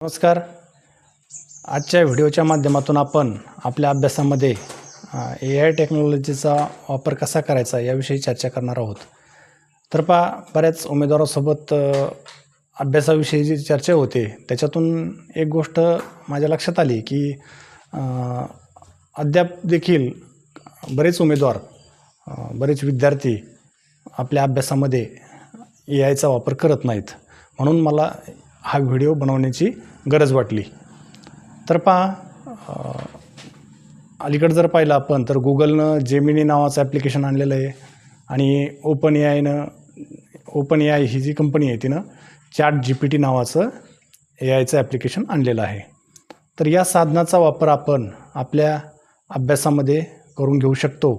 नमस्कार. आजच्या व्हिडिओच्या माध्यमातून आपण आपल्या अभ्यासामध्ये ए आय टेक्नॉलॉजीचा वापर कसा करायचा याविषयी चर्चा करणार आहोत. तर पा बऱ्याच उमेदवारासोबत अभ्यासाविषयी जी चर्चा होते त्याच्यातून एक गोष्ट माझ्या लक्षात आली की अद्याप देखील बरेच उमेदवार बरेच विद्यार्थी आपल्या अभ्यासामध्ये ए आयचा वापर करत नाहीत. म्हणून मला हा व्हिडिओ बनवण्याची गरज वाटली. तर पहा अलीकडं जर पाहिलं आपण तर गुगलनं जेमिनी नावाचं ॲप्लिकेशन आणलेलं आहे. आणि ओपन ए आयनं ओपन ए आय ही जी कंपनी आहे तिनं चॅट जी पी टी नावाचं ए आयचं ॲप्लिकेशन आणलेलं आहे. तर या साधनाचा वापर आपण आपल्या अभ्यासामध्ये करून घेऊ शकतो.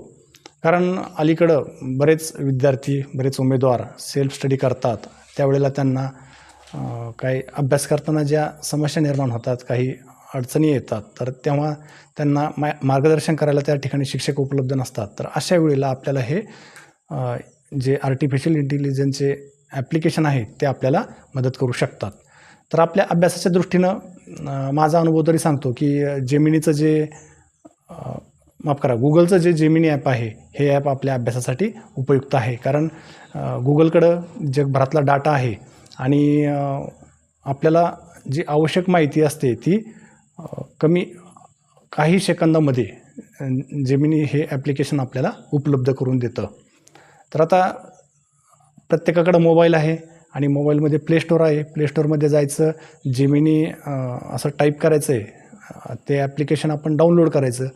कारण अलीकडं बरेच विद्यार्थी बरेच उमेदवार सेल्फ स्टडी करतात. त्यावेळेला त्यांना काही अभ्यास करताना ज्या समस्या निर्माण होतात काही अडचणी येतात तर तेव्हा त्यांना मा मार्गदर्शन करायला त्या ठिकाणी शिक्षक उपलब्ध नसतात. तर अशा वेळेला आपल्याला हे जे आर्टिफिशियल इंटेलिजन्सचे ॲप्लिकेशन आहे ते आपल्याला मदत करू शकतात. तर आपल्या अभ्यासाच्या दृष्टीनं माझा अनुभव तरी सांगतो की जेमिनीचं जे माफ करा गुगलचं जे जेमिनी ॲप आहे हे ॲप आपल्या अभ्यासासाठी उपयुक्त आहे. कारण गुगलकडं जगभरातला डाटा आहे. आणि आपल्याला जी आवश्यक माहिती असते ती कमी काही सेकंदामध्ये जेमिनी हे ॲप्लिकेशन आपल्याला उपलब्ध करून देतं. तर आता प्रत्येकाकडं मोबाईल आहे आणि मोबाईलमध्ये प्ले स्टोअर आहे. प्ले स्टोअरमध्ये जायचं जेमिनी असं टाईप करायचं आहे ते ॲप्लिकेशन आपण डाउनलोड करायचं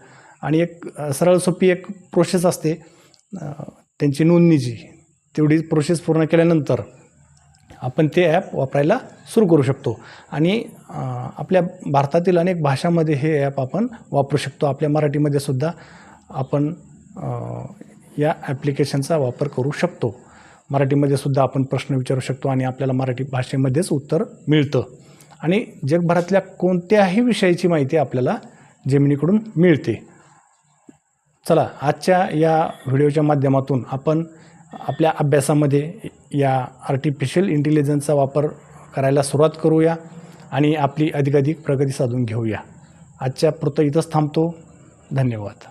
आणि एक सरळ सोपी एक प्रोसेस असते. त्यांची त्यांची नोंदणीची तेवढी प्रोसेस पूर्ण केल्यानंतर आपण ते ॲप वापरायला सुरू करू शकतो. आणि आपल्या भारतातील अनेक भाषामध्ये हे ॲप आपण वापरू शकतो. आपल्या मराठीमध्ये सुद्धा आपण या ॲप्लिकेशनचा वापर करू शकतो. मराठीमध्ये सुद्धा आपण प्रश्न विचारू शकतो आणि आपल्याला मराठी भाषेमध्येच उत्तर मिळतं. आणि जगभरातल्या कोणत्याही विषयाची माहिती आपल्याला जेमिनीकडून मिळते. चला आजच्या या व्हिडिओच्या माध्यमातून आपण आपल्या अभ्यासामध्ये या आर्टिफिशियल इंटेलिजन्सचा वापर करायला सुरुवात करूया आणि आपली अधिकाधिक प्रगती साधून घेऊया. आजच्या पुरतं इथंच थांबतो. धन्यवाद.